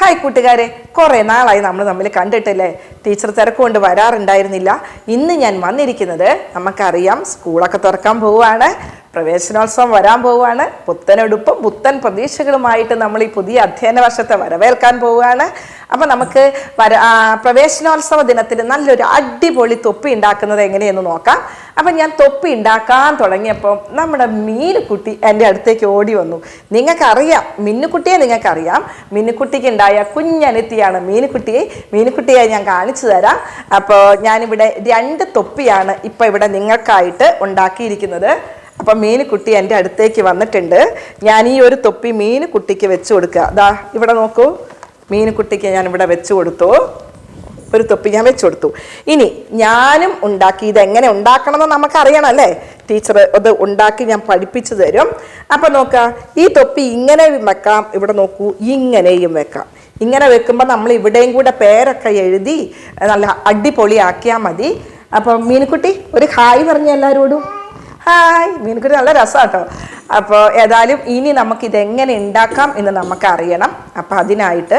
Hi കൂട്ടുകാരെ. കുറേ നാളായി നമ്മൾ തമ്മിൽ കണ്ടിട്ടില്ലേ? ടീച്ചർ തിരക്കുകൊണ്ട് വരാറുണ്ടായിരുന്നില്ല. ഇന്ന് ഞാൻ വന്നിരിക്കുന്നത് നമുക്കറിയാം സ്കൂളൊക്കെ തുറക്കാൻ പോവുകയാണ് പ്രവേശനോത്സവം വരാൻ പോവുകയാണ് പുത്തനെടുപ്പും പുത്തൻ പ്രതീക്ഷകളുമായിട്ട് നമ്മൾ ഈ പുതിയ അധ്യയന വർഷത്തെ വരവേൽക്കാൻ പോവുകയാണ്. അപ്പം നമുക്ക് വര പ്രവേശനോത്സവ ദിനത്തിൽ നല്ലൊരു അടിപൊളി തൊപ്പി ഉണ്ടാക്കുന്നത് എങ്ങനെയെന്ന് നോക്കാം. അപ്പം ഞാൻ തൊപ്പി ഉണ്ടാക്കാൻ തുടങ്ങിയപ്പോൾ നമ്മുടെ മീനുക്കുട്ടി എന്റെ അടുത്തേക്ക് ഓടി വന്നു. നിങ്ങൾക്കറിയാം മിന്നുക്കുട്ടിയെ നിങ്ങൾക്കറിയാം. മിന്നുക്കുട്ടിക്ക് ഉണ്ടായ കുഞ്ഞനിത്തിയാണ് മീനുക്കുട്ടിയെ. മീനുക്കുട്ടിയെ ഞാൻ കാണിച്ചു തരാം. അപ്പോൾ ഞാനിവിടെ രണ്ട് തൊപ്പിയാണ് ഇപ്പോൾ ഇവിടെ നിങ്ങൾക്കായിട്ട് ഉണ്ടാക്കിയിരിക്കുന്നത്. അപ്പം മീനുകുട്ടി എന്റെ അടുത്തേക്ക് വന്നിട്ടുണ്ട്. ഞാൻ ഈ ഒരു തൊപ്പി മീനുകുട്ടിക്ക് വെച്ച് കൊടുക്കുക. ദാ ഇവിടെ നോക്കൂ. മീനുകുട്ടിക്ക് ഞാൻ ഇവിടെ വെച്ച് കൊടുത്തു. ഒരു തൊപ്പി ഞാൻ വെച്ച് കൊടുത്തു. ഇനി ഞാനും ഉണ്ടാക്കി ഇത് എങ്ങനെ ഉണ്ടാക്കണമെന്ന് നമുക്കറിയണം അല്ലേ? ടീച്ചർ അത് ഉണ്ടാക്കി ഞാൻ പഠിപ്പിച്ചു തരും. അപ്പം നോക്കുക ഈ തൊപ്പി ഇങ്ങനെയും വെക്കാം ഇവിടെ നോക്കൂ ഇങ്ങനെയും വെക്കാം. ഇങ്ങനെ വെക്കുമ്പോൾ നമ്മൾ ഇവിടെയും കൂടെ പേരൊക്കെ എഴുതി നല്ല അടിപൊളിയാക്കിയാൽ മതി. അപ്പം മീനുക്കുട്ടി ഒരു ഹായ് പറഞ്ഞ എല്ലാവരോടും ഹായ്. മീനുക്കുട്ടി നല്ല രസമാട്ടോ അപ്പോൾ ഏതായാലും ഇനി നമുക്ക് ഇതെങ്ങനെ ഉണ്ടാക്കാം എന്ന് നമുക്കറിയണം. അറിയണം അപ്പം അതിനായിട്ട്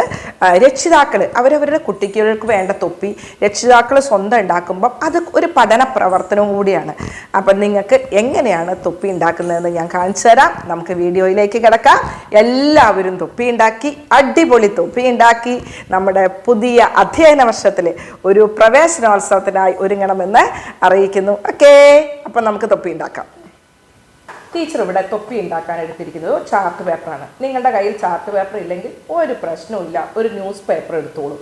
രക്ഷിതാക്കൾ അവരവരുടെ കുട്ടികൾക്ക് വേണ്ട തൊപ്പി രക്ഷിതാക്കൾ സ്വന്തം ഉണ്ടാക്കുമ്പം അത് ഒരു പഠന പ്രവർത്തനവും കൂടിയാണ്. അപ്പം നിങ്ങൾക്ക് എങ്ങനെയാണ് തൊപ്പി ഉണ്ടാക്കുന്നതെന്ന് ഞാൻ കാണിച്ചു തരാം. നമുക്ക് വീഡിയോയിലേക്ക് കിടക്കാം. എല്ലാവരും തൊപ്പി ഉണ്ടാക്കി അടിപൊളി തൊപ്പി ഉണ്ടാക്കി നമ്മുടെ പുതിയ അധ്യയന വർഷത്തിൽ ഒരു പ്രവേശനോത്സവത്തിനായി ഒരുങ്ങണമെന്ന് അറിയിക്കുന്നു. ഓക്കേ. അപ്പം നമുക്ക് തൊപ്പി ഉണ്ടാക്കാം ടീച്ചർ ഇവിടെ തൊപ്പി ഉണ്ടാക്കാൻ എടുത്തിരിക്കുന്നത് ചാർട്ട് പേപ്പറാണ് നിങ്ങളുടെ കയ്യിൽ ചാർട്ട് പേപ്പർ ഇല്ലെങ്കിൽ ഒരു പ്രശ്നവുമില്ല ഒരു ന്യൂസ് പേപ്പർ എടുത്തോളൂ.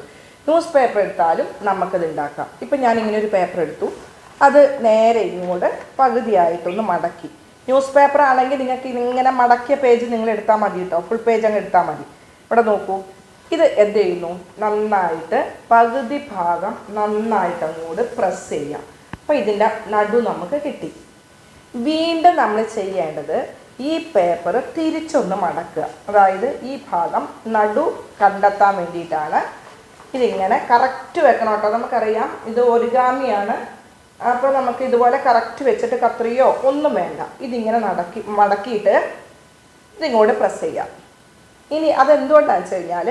ന്യൂസ് പേപ്പർ എടുത്താലും നമുക്കത് ഉണ്ടാക്കാം. ഇപ്പം ഇങ്ങനെ ഒരു പേപ്പർ എടുത്തു. അത് നേരെ ഇങ്ങോട്ട് പകുതിയായിട്ടൊന്ന് മടക്കി. ന്യൂസ് പേപ്പർ ആണെങ്കിൽ നിങ്ങൾക്ക് ഇങ്ങനെ മടക്കിയ പേജ് നിങ്ങൾ എടുത്താൽ മതി കേട്ടോ. ഫുൾ പേജ് അങ്ങ് എടുത്താൽ മതി. ഇവിടെ നോക്കൂ. ഇത് എന്ത് ചെയ്യുന്നു? നന്നായിട്ട് പകുതി ഭാഗം നന്നായിട്ട് അങ്ങോട്ട് പ്രസ് ചെയ്യാം. അപ്പോൾ ഇതിന്റെ നടു നമുക്ക് കിട്ടി. വീണ്ടും നമ്മൾ ചെയ്യേണ്ടത് ഈ പേപ്പർ തിരിച്ചൊന്ന് മടക്കുക. അതായത് ഈ ഭാഗം നടു കണ്ടെത്താൻ വേണ്ടിയിട്ടാണ്. ഇതിങ്ങനെ കറക്റ്റ് വെക്കണം കേട്ടോ. നമുക്കറിയാം ഇത് ഒരിഗാമിയാണ് അപ്പോൾ നമുക്ക് ഇതുപോലെ കറക്റ്റ് വെച്ചിട്ട് കത്രിയോ ഒന്നും വേണ്ട. ഇതിങ്ങനെ നടക്കി മടക്കിയിട്ട് ഇതിങ്ങോട്ട് പ്രസ് ചെയ്യാം. ഇനി അതെന്തുകൊണ്ടാണെന്ന് വെച്ച് കഴിഞ്ഞാൽ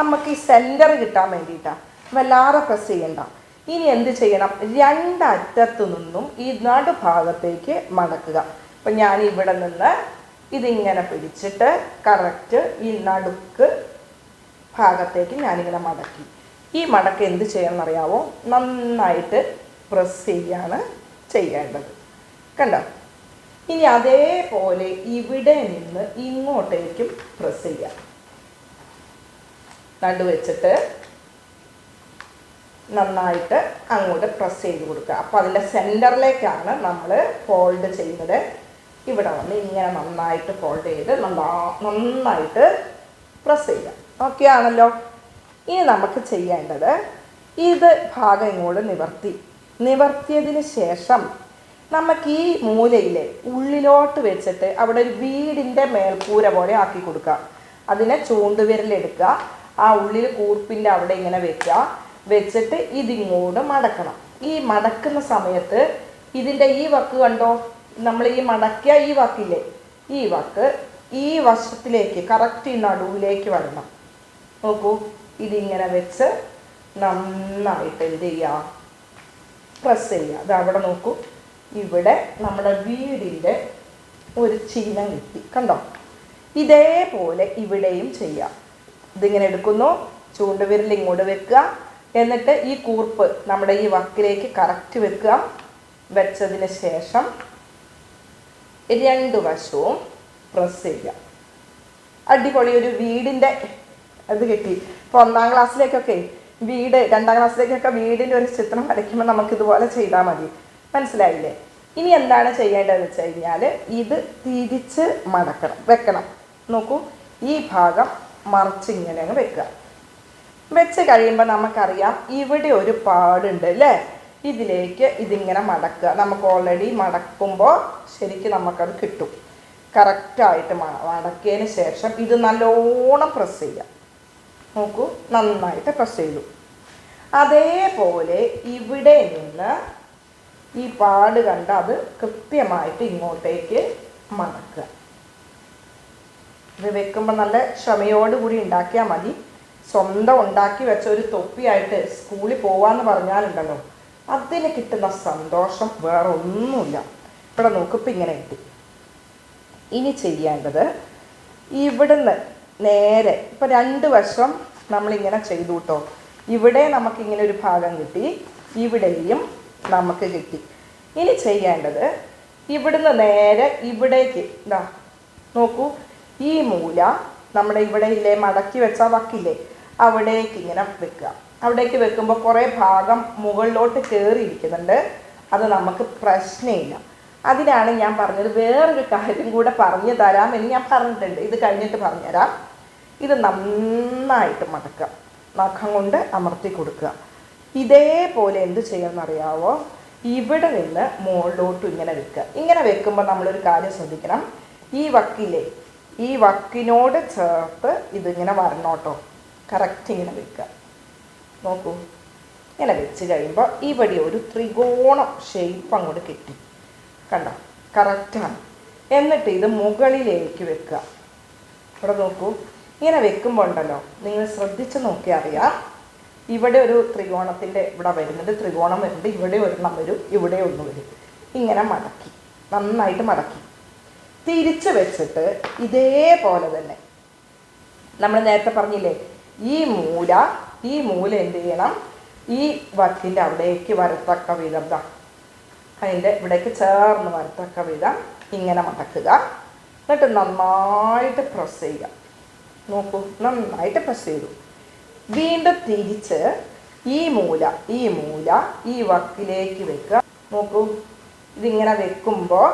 നമുക്ക് ഈ സെന്റർ കിട്ടാൻ വേണ്ടിയിട്ടാണ് വല്ലാതെ പ്രസ് ചെയ്യണ്ട. ഇനി എന്ത് ചെയ്യണം? രണ്ടറ്റത്തു നിന്നും ഈ നടുഭാഗത്തേക്ക് മടക്കുക. അപ്പം ഞാൻ ഇവിടെ നിന്ന് ഇതിങ്ങനെ പിടിച്ചിട്ട് കറക്റ്റ് ഈ നടുക്ക് ഭാഗത്തേക്ക് ഞാനിങ്ങനെ മടക്കി. ഈ മടക്ക് എന്ത് ചെയ്യണം അറിയാവോ നന്നായിട്ട് പ്രസ് ചെയ്യാണ് ചെയ്യേണ്ടത്. കണ്ടോ? ഇനി അതേപോലെ ഇവിടെ നിന്ന് ഇങ്ങോട്ടേക്കും പ്രസ് ചെയ്യാം നടുവെച്ചിട്ട് നന്നായിട്ട് അങ്ങോട്ട് പ്രസ് ചെയ്ത് കൊടുക്കുക. അപ്പോൾ അതിന്റെ സെന്ററിലേക്കാണ് നമ്മൾ ഫോൾഡ് ചെയ്യുന്നത്. ഇവിടെ വന്ന് ഇങ്ങനെ നന്നായിട്ട് ഫോൾഡ് ചെയ്ത് നന്നാ നന്നായിട്ട് പ്രസ് ചെയ്യുക. ഓക്കെ ആണല്ലോ? ഇനി നമുക്ക് ചെയ്യേണ്ടത് ഇത് ഭാഗം ഇങ്ങോട്ട് നിവർത്തി. നിവർത്തിയതിന് ശേഷം നമുക്ക് ഈ മൂലയിലെ ഉള്ളിലോട്ട് വെച്ചിട്ട് അവിടെ ഒരു വീടിന്റെ മേൽക്കൂര പോലെ ആക്കി കൊടുക്കുക. അതിനെ ചൂണ്ടുവിരലെടുക്കുക. ആ ഉള്ളിൽ കൂർപ്പിന്റെ അവിടെ ഇങ്ങനെ വെക്കുക. വെച്ചിട്ട് ഇതിങ്ങോട്ട് മടക്കണം. ഈ മടക്കുന്ന സമയത്ത് ഇതിന്റെ ഈ വക്ക് കണ്ടോ? നമ്മൾ ഈ മടക്കിയ ഈ വക്കില്ലേ? ഈ വക്ക് ഈ വശത്തിലേക്ക് കറക്റ്റ് ഈ നടുവിലേക്ക് വരണം. നോക്കൂ ഇതിങ്ങനെ വെച്ച് നന്നായിട്ട് എന്ത് ചെയ്യുക പ്രസ് ചെയ്യുക. അത് അവിടെ നോക്കൂ. ഇവിടെ നമ്മുടെ വീടിന്റെ ഒരു ചിഹ്നം കിട്ടി. കണ്ടോ? ഇതേപോലെ ഇവിടെയും ചെയ്യാം. ഇതിങ്ങനെ എടുക്കുന്നു. ചൂണ്ടുവിരൽ ഇങ്ങോട്ട് വെക്കുക. എന്നിട്ട് ഈ കൂർപ്പ് നമ്മുടെ ഈ വക്കിലേക്ക് കറക്റ്റ് വെക്കുക. വെച്ചതിന് ശേഷം രണ്ട് വശവും പ്രസ് ചെയ്യുക. അടിപൊളി ഒരു വീടിന്റെ അത് കിട്ടി. ഇപ്പോൾ ഒന്നാം ക്ലാസ്സിലേക്കൊക്കെ വീട് രണ്ടാം ക്ലാസ്സിലേക്കൊക്കെ വീടിന്റെ ഒരു ചിത്രം വരയ്ക്കുമ്പോൾ നമുക്ക് ഇതുപോലെ ചെയ്താൽ മതി. മനസ്സിലായില്ലേ? ഇനി എന്താണ് ചെയ്യേണ്ടതെന്ന് വെച്ച് കഴിഞ്ഞാൽ ഇത് തിരിച്ച് മടക്കണം വെക്കണം. നോക്കൂ ഈ ഭാഗം മറിച്ച് ഇങ്ങനെ വെക്കുക. വെച്ച് കഴിയുമ്പോൾ നമുക്കറിയാം ഇവിടെ ഒരു പാടുണ്ട് അല്ലേ ഇതിലേക്ക് ഇതിങ്ങനെ മടക്കുക. നമുക്ക് ഓൾറെഡി മടക്കുമ്പോൾ ശരിക്കും നമുക്കത് കിട്ടും. കറക്റ്റായിട്ട് മടക്കിയതിന് ശേഷം ഇത് നല്ലോണം പ്രസ് ചെയ്യുക നോക്കൂ നന്നായിട്ട് പ്രസ് ചെയ്തു. അതേപോലെ ഇവിടെ നിന്ന് ഈ പാട് കണ്ട അത് കൃത്യമായിട്ട് ഇങ്ങോട്ടേക്ക് മടക്കുക. ഇത് വെക്കുമ്പോൾ നല്ല ക്ഷമയോടുകൂടി ഉണ്ടാക്കിയാൽ മതി. സ്വന്തം ഉണ്ടാക്കി വെച്ച ഒരു തൊപ്പിയായിട്ട് സ്കൂളിൽ പോവാന്ന് പറഞ്ഞാലുണ്ടല്ലോ അതിന് കിട്ടുന്ന സന്തോഷം വേറെ ഒന്നുമില്ല. ഇവിടെ നോക്കിപ്പോൾ ഇങ്ങനെ കിട്ടി. ഇനി ചെയ്യേണ്ടത് ഇവിടുന്ന് നേരെ ഇപ്പം രണ്ട് വശം നമ്മളിങ്ങനെ ചെയ്തു കേട്ടോ. ഇവിടെ നമുക്കിങ്ങനെ ഒരു ഭാഗം കിട്ടി ഇവിടെയും നമുക്ക് കിട്ടി. ഇനി ചെയ്യേണ്ടത് ഇവിടുന്ന് നേരെ ഇവിടേക്ക് ഇതാ നോക്കൂ ഈ മൂല നമ്മുടെ ഇവിടെ ഇല്ലേ മടക്കി വെച്ച വക്കില്ലേ അവിടേക്ക് ഇങ്ങനെ വെക്കുക. അവിടേക്ക് വെക്കുമ്പോൾ കുറേ ഭാഗം മുകളിലോട്ട് കയറിയിരിക്കുന്നുണ്ട് അത് നമുക്ക് പ്രശ്നമില്ല അതിനാണ് ഞാൻ പറഞ്ഞത് വേറൊരു കാര്യം കൂടെ പറഞ്ഞു തരാം എന്ന് ഞാൻ പറഞ്ഞിട്ടുണ്ട്. ഇത് കഴിഞ്ഞിട്ട് പറഞ്ഞുതരാം ഇത് നന്നായിട്ട് മടക്കുക. നഖം കൊണ്ട് അമർത്തി കൊടുക്കുക. ഇതേപോലെ എന്ത് ചെയ്യണമെന്നറിയാവോ ഇവിടെ നിന്ന് മുകളിലോട്ടും ഇങ്ങനെ വെക്കുക. ഇങ്ങനെ വെക്കുമ്പോൾ നമ്മളൊരു കാര്യം ശ്രദ്ധിക്കണം. ഈ വക്കിലെ ഈ വക്കിനോട് ചേർത്ത് ഇതിങ്ങനെ വരണോട്ടോ. കറക്റ്റ് ഇങ്ങനെ വെക്കുക. നോക്കൂ. ഇങ്ങനെ വെച്ച് കഴിയുമ്പോൾ ഇവിടെ ഒരു ത്രികോണം ഷേപ്പ് അങ്ങോട്ട് കിട്ടി. കണ്ടോ? കറക്റ്റാണ് എന്നിട്ട് ഇത് മുകളിലേക്ക് വെക്കുക. ഇവിടെ നോക്കൂ. ഇങ്ങനെ വെക്കുമ്പോൾ ഉണ്ടല്ലോ. നിങ്ങൾ ശ്രദ്ധിച്ച് നോക്കിയാൽ അറിയാം. ഇവിടെ ഒരു ത്രികോണത്തിന്റെ ഇവിടെ വരുന്നുണ്ട് ത്രികോണം വരുന്നുണ്ട് ഇവിടെ ഒരെണ്ണം വരും ഇവിടെ ഒന്ന് വരും. ഇങ്ങനെ മടക്കി. നന്നായിട്ട് മടക്കി. തിരിച്ച് വെച്ചിട്ട് ഇതേപോലെ തന്നെ. നമ്മൾ നേരത്തെ പറഞ്ഞില്ലേ ഈ മൂല ഈ മൂല എന്ത് ചെയ്യണം? ഈ വക്കിന്റെ അവിടേക്ക് വരത്തക്ക വിധം ദാ. അതിന്റെ ഇവിടേക്ക് ചേർന്ന് വരത്തക്ക വിധം ഇങ്ങനെ മടക്കുക. എന്നിട്ട് നന്നായിട്ട് പ്രസ് ചെയ്യുക. നോക്കൂ നന്നായിട്ട് പ്രസ് ചെയ്തു. വീണ്ടും തിരിച്ച് ഈ മൂല ഈ മൂല ഈ വക്കിലേക്ക് വെക്കുക. നോക്കൂ ഇതിങ്ങനെ വെക്കുമ്പോൾ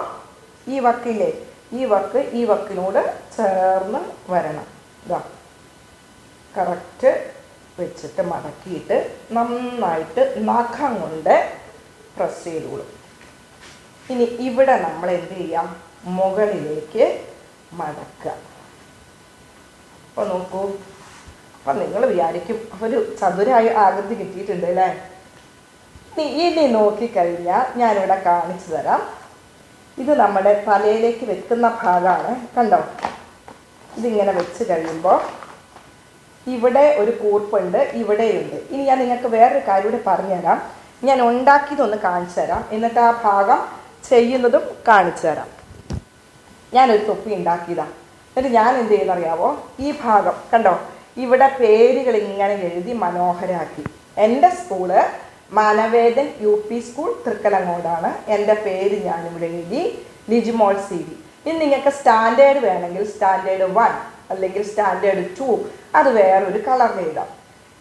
ഈ വക്കില്ലേ ഈ വക്ക് ഈ വക്കിനോട് ചേർന്ന് വരണം. ഇതാ കറക്റ്റ് വെച്ചിട്ട് മടക്കിയിട്ട് നന്നായിട്ട് നഖം കൊണ്ട് പ്രസ് ചെയ്തോളും. ഇനി ഇവിടെ നമ്മൾ എന്ത് ചെയ്യാം? മുകളിലേക്ക് മടക്കുക. അപ്പോൾ നോക്കൂ. അപ്പം നിങ്ങൾ വിചാരിക്കും ഒരു ചതുരായ ആകൃതി കിട്ടിയിട്ടുണ്ട് അല്ലേ? ഇനി നോക്കിക്കഴിഞ്ഞാൽ ഞാനിവിടെ കാണിച്ചു തരാം. ഇത് നമ്മുടെ തലയിലേക്ക് വെക്കുന്ന ഭാഗമാണ് കണ്ടോ? ഇതിങ്ങനെ വെച്ച് കഴിയുമ്പോൾ ഇവിടെ ഒരു കൂർപ്പുണ്ട് ഇവിടെയുണ്ട്. ഇനി ഞാൻ നിങ്ങൾക്ക് വേറൊരു കാര്യം കൂടി പറഞ്ഞുതരാം. ഞാൻ ഉണ്ടാക്കിയതൊന്ന് കാണിച്ചു തരാം എന്നിട്ട് ആ ഭാഗം ചെയ്യുന്നതും കാണിച്ചു തരാം ഞാനൊരു തൊപ്പി ഉണ്ടാക്കിയതാണ് എന്നിട്ട് ഞാൻ എന്ത് ചെയ്യുന്നറിയാവോ ഈ ഭാഗം കണ്ടോ? ഇവിടെ പേരുകൾ ഇങ്ങനെ എഴുതി മനോഹരാക്കി. എന്റെ school Manavedan U P school തൃക്കലങ്ങോടാണ്. എന്റെ പേര് ഞാനിവിടെ എഴുതി. Lijimol C V. ഇനി നിങ്ങൾക്ക് സ്റ്റാൻഡേർഡ് വേണമെങ്കിൽ സ്റ്റാൻഡേർഡ് വൺ അല്ലെങ്കിൽ സ്റ്റാൻഡേർഡ് ടു. അത് വേറൊരു കളറിൽ എഴുതാം.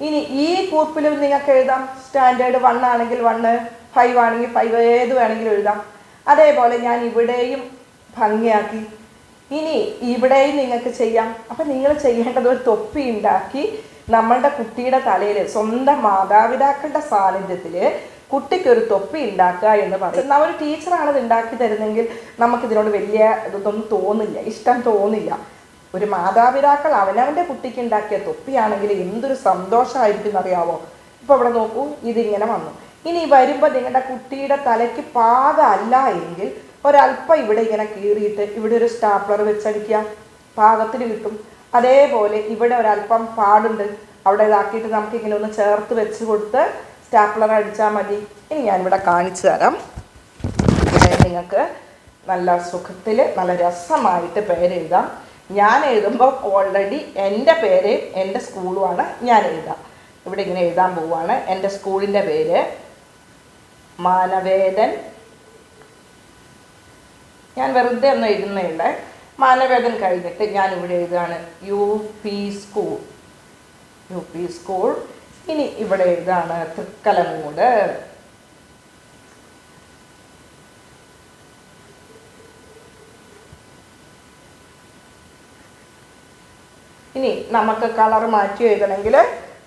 ഇനി ഈ കൂപ്പിലും നിങ്ങൾക്ക് എഴുതാം. സ്റ്റാൻഡേർഡ് വൺ ആണെങ്കിൽ വണ്ണ് ഫൈവ് ആണെങ്കിൽ ഫൈവ് ഏത് വേണമെങ്കിലും എഴുതാം. അതേപോലെ ഞാൻ ഇവിടെയും ഭംഗിയാക്കി. ഇനി ഇവിടെയും നിങ്ങൾക്ക് ചെയ്യാം. അപ്പം നിങ്ങൾ ചെയ്യേണ്ടത് ഒരു തൊപ്പി ഉണ്ടാക്കി. നമ്മളുടെ കുട്ടിയുടെ തലയിൽ സ്വന്തം മാതാപിതാക്കളുടെ സാന്നിധ്യത്തിൽ കുട്ടിക്കൊരു തൊപ്പി ഉണ്ടാക്കുക എന്ന് പറയും. ഒരു ടീച്ചറാണ് ഇത് ഉണ്ടാക്കി തരുന്നെങ്കിൽ നമുക്കിതിനോട് വലിയ ഇതൊന്നും തോന്നില്ല ഇഷ്ടം തോന്നില്ല. ഒരു മാതാപിതാക്കൾ അവനവന്റെ കുട്ടിക്ക് ഉണ്ടാക്കിയ തൊപ്പിയാണെങ്കിൽ എന്തൊരു സന്തോഷമായിരിക്കും എന്നറിയാവോ ഇപ്പോൾ ഇവിടെ നോക്കൂ ഇതിങ്ങനെ വന്നു. ഇനി വരുമ്പോൾ നിങ്ങളുടെ കുട്ടിയുടെ തലയ്ക്ക് പാകമല്ല എങ്കിൽ ഒരല്പം ഇവിടെ ഇങ്ങനെ കീറിയിട്ട് ഇവിടെ ഒരു സ്റ്റാപ്ലർ വെച്ചടിക്കുക പാകത്തിന് കിട്ടും. അതേപോലെ ഇവിടെ ഒരല്പം പാടുണ്ട്. അവിടെ ഇതാക്കിയിട്ട് നമുക്ക് ഇങ്ങനെ ഒന്ന് ചേർത്ത് വെച്ച് കൊടുത്ത് സ്റ്റാപ്ലർ അടിച്ചാൽ മതി. ഇനി ഞാനിവിടെ കാണിച്ചു തരാം. നിങ്ങൾക്ക് നല്ല സുഖത്തിൽ നല്ല രസമായിട്ട് പേരെഴുതാം. ഞാൻ എഴുതുമ്പോൾ ഓൾറെഡി എന്റെ പേര് എന്റെ സ്കൂളുമാണ് ഞാൻ എഴുതാം. ഇവിടെ ഇങ്ങനെ എഴുതാൻ പോവുകയാണ് എന്റെ സ്കൂളിന്റെ പേര് മാനവേദൻ. ഞാൻ വെറുതെ ഒന്ന് എഴുതുന്നേ മാനവേദൻ കഴിഞ്ഞിട്ട് ഞാൻ ഇവിടെ എഴുതാണ് U P school. U P school. ഇനി ഇവിടെ എഴുതാണ് തൃക്കലങ്ങോട് ഇനി നമുക്ക് കളർ മാറ്റി എഴുതണമെങ്കിൽ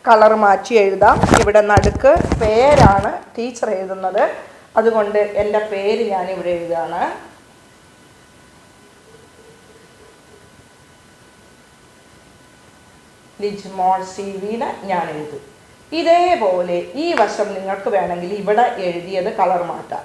കളർ മാറ്റി എഴുതാം. ഇവിടെ നടുക്ക് പേരാണ് ടീച്ചർ എഴുതുന്നത്. അതുകൊണ്ട് എന്റെ പേര് ഞാൻ ഇവിടെ എഴുതുകയാണ്. ലിജ് മോൾ സി വീന ഞാൻ എഴുതും. ഇതേപോലെ ഈ വശം നിങ്ങൾക്ക് വേണമെങ്കിൽ ഇവിടെ എഴുതിയത് കളർ മാറ്റാം.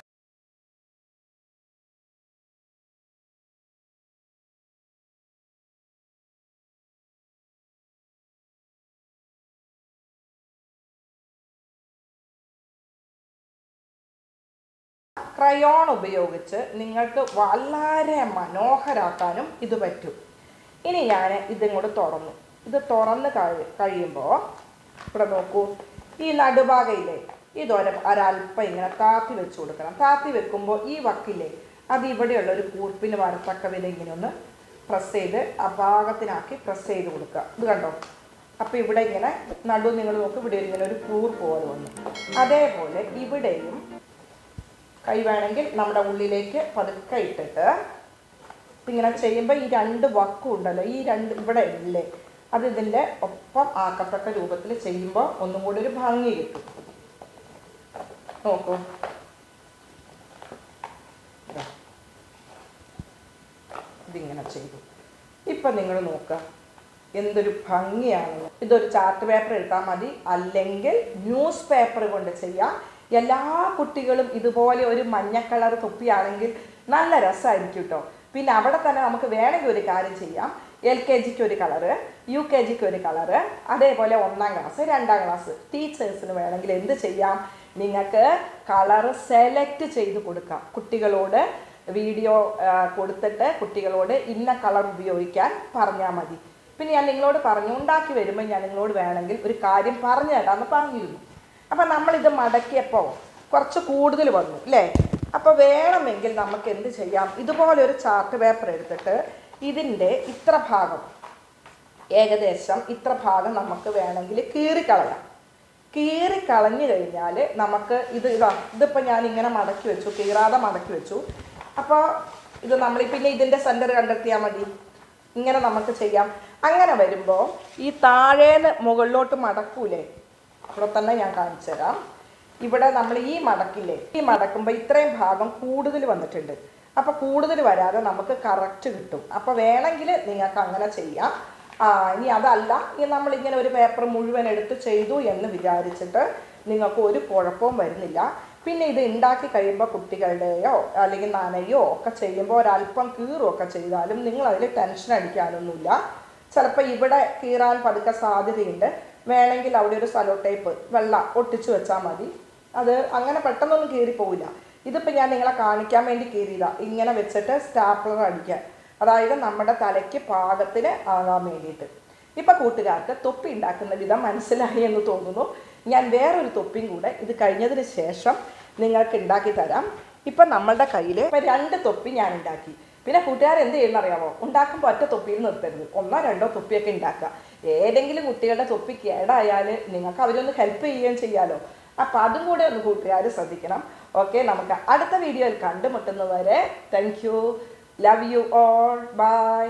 ക്രയോൺ ഉപയോഗിച്ച് നിങ്ങൾക്ക് വളരെ മനോഹരാക്കാനും ഇത് പറ്റും. ഇനി ഞാൻ ഇതും കൂടെ തുറന്നു. ഇത് തുറന്ന് കഴി കഴിയുമ്പോൾ ഇവിടെ നോക്കൂ. ഈ നടുഭാഗയില്ലേ ഇതൊരു ഒരല്പം ഇങ്ങനെ താത്തി വെച്ച് കൊടുക്കണം. താത്തി വെക്കുമ്പോൾ ഈ വക്കില്ലേ അത് ഇവിടെയുള്ള ഒരു കൂർപ്പിന് വരത്തക്ക വില ഇങ്ങനെ ഒന്ന് പ്രസ് ചെയ്ത് ആ ഭാഗത്തിനാക്കി പ്രസ് ചെയ്ത് കൊടുക്കുക. ഇത് കണ്ടോ? അപ്പോൾ ഇവിടെ ഇങ്ങനെ നടു നിങ്ങൾ നോക്കും ഇവിടെ ഇങ്ങനെ ഒരു കൂർപ്പ് പോലെ വന്നു. അതേപോലെ ഇവിടെയും കൈ വേണമെങ്കിൽ നമ്മുടെ ഉള്ളിലേക്ക് പതുക്കെ ഇട്ടിട്ട് ഇങ്ങനെ ചെയ്യുമ്പോൾ ഈ രണ്ട് വക്കും ഉണ്ടല്ലോ ഈ രണ്ട് ഇവിടെ ഇല്ലേ അത് ഇതിന്റെ ഒപ്പം ആക്കത്തക്ക രൂപത്തിൽ ചെയ്യുമ്പോൾ ഒന്നും കൂടി ഒരു ഭംഗി കിട്ടും. നോക്കൂ. ഇതാ. ഇതിങ്ങനെ ചെയ്തു. ഇപ്പം നിങ്ങൾ നോക്കുക. എന്തൊരു ഭംഗിയാണ്. ഇതൊരു ചാർട്ട് പേപ്പർ എടുത്താൽ മതി. അല്ലെങ്കിൽ ന്യൂസ് പേപ്പർ കൊണ്ട് ചെയ്യാം. എല്ലാ കുട്ടികളും ഇതുപോലെ ഒരു മഞ്ഞ കളർ തൊപ്പിയാണെങ്കിൽ നല്ല രസമായിരിക്കും കേട്ടോ പിന്നെ അവിടെ തന്നെ നമുക്ക് വേണമെങ്കിൽ ഒരു കാര്യം ചെയ്യാം. എൽ കെ ജിക്ക് ഒരു കളറ് യു കെ ജിക്ക് ഒരു കളറ് അതേപോലെ ഒന്നാം ക്ലാസ് രണ്ടാം ക്ലാസ് ടീച്ചേഴ്സിന് വേണമെങ്കിൽ എന്ത് ചെയ്യാം? നിങ്ങൾക്ക് കളറ് സെലക്ട് ചെയ്ത് കൊടുക്കാം. കുട്ടികളോട് വീഡിയോ കൊടുത്തിട്ട് കുട്ടികളോട് ഇന്ന കളർ ഉപയോഗിക്കാൻ പറഞ്ഞാൽ മതി. പിന്നെ ഞാൻ നിങ്ങളോട് പറഞ്ഞു ഉണ്ടാക്കി വരുമ്പോൾ ഞാൻ നിങ്ങളോട് വേണമെങ്കിൽ ഒരു കാര്യം പറഞ്ഞു തരാമെന്ന് പറഞ്ഞിരുന്നു. അപ്പം നമ്മളിത് മടക്കിയപ്പോൾ കുറച്ച് കൂടുതൽ വന്നു അല്ലേ? അപ്പോൾ വേണമെങ്കിൽ നമുക്ക് എന്ത് ചെയ്യാം? ഇതുപോലെ ഒരു ചാർട്ട് പേപ്പർ എടുത്തിട്ട് ഇതിന്റെ ഇത്ര ഭാഗം ഏകദേശം ഇത്ര ഭാഗം നമുക്ക് വേണമെങ്കിൽ കീറിക്കളയാം കീറി കളഞ്ഞു കഴിഞ്ഞാൽ നമുക്ക് ഇത് ഇതാ ഇതിപ്പോൾ ഞാൻ ഇങ്ങനെ മടക്കി വെച്ചു കീറാതെ മടക്കി വെച്ചു. അപ്പോൾ ഇത് നമ്മൾ പിന്നെ ഇതിന്റെ സെന്റർ കണ്ടെത്തിയാൽ മതി. ഇങ്ങനെ നമുക്ക് ചെയ്യാം. അങ്ങനെ വരുമ്പോൾ ഈ താഴേന്ന് മുകളിലോട്ട് മടക്കൂലേ? അവിടെ തന്നെ ഞാൻ കാണിച്ചു തരാം. ഇവിടെ നമ്മൾ ഈ മടക്കില്ലേ? ഈ മടക്കുമ്പോൾ ഇത്രയും ഭാഗം കൂടുതൽ വന്നിട്ടുണ്ട്. അപ്പോൾ കൂടുതൽ വരാതെ നമുക്ക് കറക്റ്റ് കിട്ടും. അപ്പോൾ വേണമെങ്കിൽ നിങ്ങൾക്ക് അങ്ങനെ ചെയ്യാം. ഇനി അതല്ല. ഇനി നമ്മളിങ്ങനെ ഒരു പേപ്പർ മുഴുവൻ എടുത്ത് ചെയ്തു എന്ന് വിചാരിച്ചിട്ട് നിങ്ങൾക്ക് ഒരു കുഴപ്പവും വരുന്നില്ല. പിന്നെ ഇത് ഉണ്ടാക്കി കഴിയുമ്പോൾ കുട്ടികളുടെയോ അല്ലെങ്കിൽ നനയോ ഒക്കെ ചെയ്യുമ്പോൾ ഒരല്പം കീറുമൊക്കെ ചെയ്താലും നിങ്ങൾ അതിൽ ടെൻഷൻ അടിക്കാനൊന്നുമില്ല. ചിലപ്പോൾ ഇവിടെ കീറാൻ പതുക്കെ സാധ്യതയുണ്ട്. വേണമെങ്കിൽ അവിടെ ഒരു സലോ ടേപ്പ് വെള്ള ഒട്ടിച്ചു വെച്ചാൽ മതി. അത് അങ്ങനെ പെട്ടെന്നൊന്നും കീറിപ്പോവില്ല ഇതിപ്പോൾ ഞാൻ നിങ്ങളെ കാണിക്കാൻ വേണ്ടി കീറിയതാ. ഇങ്ങനെ വെച്ചിട്ട് സ്റ്റാപ്ലർ അടിക്കാൻ. അതായത് നമ്മുടെ തലയ്ക്ക് പാകത്തിന് ആകാൻ വേണ്ടിയിട്ട്. ഇപ്പം കൂട്ടുകാർക്ക് തൊപ്പി ഉണ്ടാക്കുന്ന വിധം മനസ്സിലായി എന്ന് തോന്നുന്നു. ഞാൻ വേറൊരു തൊപ്പിയും കൂടെ ഇത് കഴിഞ്ഞതിന് ശേഷം നിങ്ങൾക്ക് ഉണ്ടാക്കി തരാം. ഇപ്പം നമ്മളുടെ കയ്യിൽ ഇപ്പം രണ്ട് തൊപ്പി ഞാൻ ഉണ്ടാക്കി. പിന്നെ കൂട്ടുകാർ എന്ത് ചെയ്യുന്ന അറിയാമോ ഉണ്ടാക്കുമ്പോൾ ഒറ്റ തൊപ്പിയിൽ നിർത്തരുത്. ഒന്നോ രണ്ടോ തൊപ്പിയൊക്കെ ഉണ്ടാക്കുക. ഏതെങ്കിലും കുട്ടികളുടെ തൊപ്പി കേടായാൽ നിങ്ങൾക്ക് അവരൊന്ന് ഹെൽപ്പ് ചെയ്യുകയും ചെയ്യാമല്ലോ അപ്പം അതും കൂടെ ഒന്ന് കൂട്ടുകാർ ശ്രദ്ധിക്കണം. ഓക്കെ നമുക്ക് അടുത്ത വീഡിയോയിൽ കണ്ടുമുട്ടുന്നവരെ thank you love you all bye